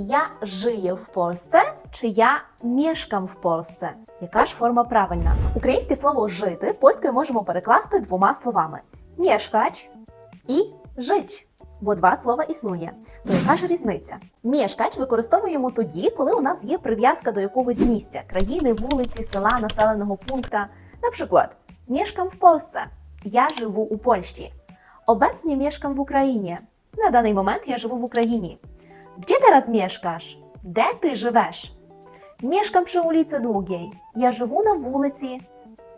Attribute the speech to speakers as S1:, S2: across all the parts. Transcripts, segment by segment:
S1: Я żyję в Польsce чи я мешкам в Польsce? Яка ж форма правильна? Українське слово жити польською можемо перекласти двома словами: мешкать і жить. Бо два слова існує. То яка ж різниця? Мешкать використовуємо тоді, коли у нас є прив'язка до якогось місця, країни, вулиці, села, населеного пункта. Наприклад, мешкам в Польsce. Я живу у Польщі. Obecnie mieszkam w Україні. На даний момент я живу в Україні. Gdzie teraz mieszkasz? Де ти живеш? Mieszkam przy ulicy Długiej. Я живу на вулиці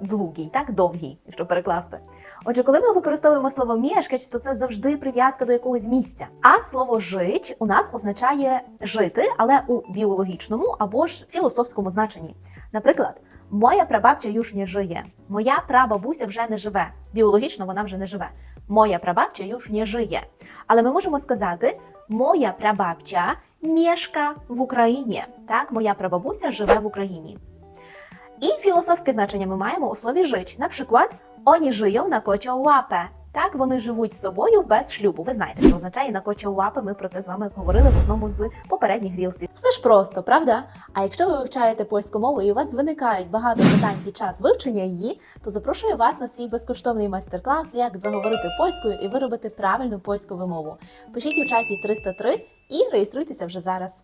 S1: Długiej, так? Довгій, якщо перекласти. Отже, коли ми використовуємо слово мешкач, то це завжди прив'язка до якогось місця. А слово жить у нас означає жити, але у біологічному або ж філософському значенні. Наприклад, моя прабабця już не żyje. Моя прабабуся вже не живе. Біологічно вона вже не живе. Моя прабабця już не żyje. Але ми можемо сказати, моя прабабця мешка в Україні. Так, моя прабабуся живе в Україні. І філософське значення ми маємо у слові жить. Наприклад, Оні żyją на кочо łapę. Так, вони живуть з собою без шлюбу. Ви знаєте, що означає на кочо łapę. Ми про це з вами говорили в одному з попередніх грілсів. Все ж просто, правда? А якщо ви вивчаєте польську мову і у вас виникають багато питань під час вивчення її, то запрошую вас на свій безкоштовний майстер-клас, як заговорити польською і виробити правильну польську вимову. Пишіть у чаті 303 і реєструйтеся вже зараз.